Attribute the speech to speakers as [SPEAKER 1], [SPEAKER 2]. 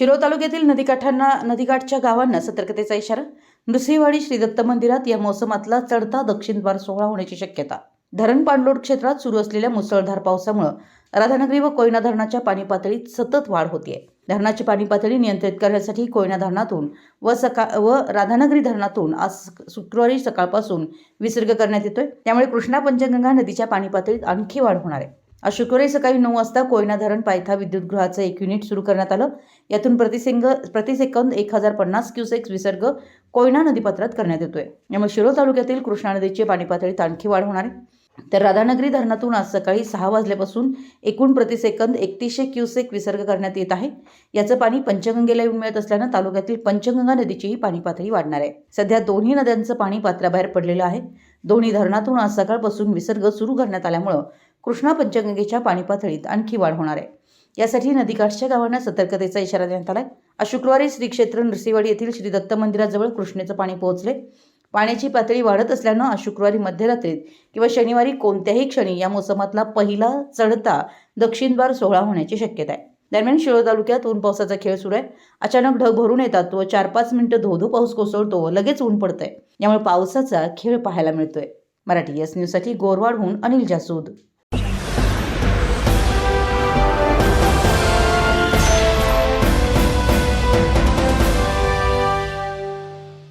[SPEAKER 1] शिरो तालुक्यातील नदीकाठांना नदीकाठच्या गावांना सतर्कतेचा इशारा नृसिंहवाडी श्री दत्त मंदिरात या मोसमातला चढता दक्षिण द्वार सोहळा होण्याची शक्यता धरण पाणलोट क्षेत्रात सुरू असलेल्या मुसळधार पावसामुळे राधानगरी व कोयना धरणाच्या पाणी पातळीत सतत वाढ होतीये धरणाची पाणी पातळी नियंत्रित करण्यासाठी कोयना धरणातून व सका व राधानगरी धरणातून आज शुक्रवारी सकाळपासून विसर्ग करण्यात येतोय त्यामुळे कृष्णा पंचगंगा नदीच्या पाणी पातळीत आणखी वाढ होणार आहे आज शुक्रवारी सकाळी नऊ वाजता कोयना धरण पायथा विद्युतगृहाचं एक युनिट सुरू करण्यात आलं यातून प्रतिसेंग प्रतिसेकंद एक हजार पन्नास क्युसेक्स विसर्ग कोयना नदीपात्रात करण्यात येतोय यामुळे शिरोळ तालुक्यातील कृष्णा नदीची पाणीपातळीत आणखी वाढ होणार आहे तर राधानगरी धरणातून आज सकाळी सहा वाजल्यापासून एकूण प्रतिसेकंद एकतीसशे क्युसेक विसर्ग करण्यात येत आहे याचं पाणी पंचगंगेला येऊन मिळत असल्यानं तालुक्यातील पंचगंगा नदीचीही पाणी पातळी वाढणार आहे सध्या दोन्ही नद्यांचं पाणी पात्राबाहेर पडलेलं आहे दोन्ही धरणातून आज सकाळपासून विसर्ग सुरू करण्यात आल्यामुळं कृष्णा पंचगंगेच्या पातळीत आणखी वाढ होणार आहे यासाठी नदीकाठच्या गावांना सतर्कतेचा इशारा देण्यात आला आज शुक्रवारी श्री क्षेत्र नृसिंहवाडी येथील श्री दत्त मंदिराजवळ कृष्णेचं पाणी पोहोचले पाण्याची पातळी वाढत असल्यानं आज शुक्रवारी मध्यरात्रीत किंवा शनिवारी कोणत्याही क्षणी या मोसमातला पहिला चढता दक्षिण बार सोहळा होण्याची शक्यता आहे दरम्यान शिरोळ तालुक्यात ऊन पावसाचा खेळ सुरू आहे अचानक ढग भरून येतात व चार पाच मिनिटं धोधो पाऊस कोसळतो लगेच ऊन पडतंय यामुळे पावसाचा खेळ पाहायला मिळतोय मराठी एस न्यूजसाठी गोरवाडहून अनिल जासूद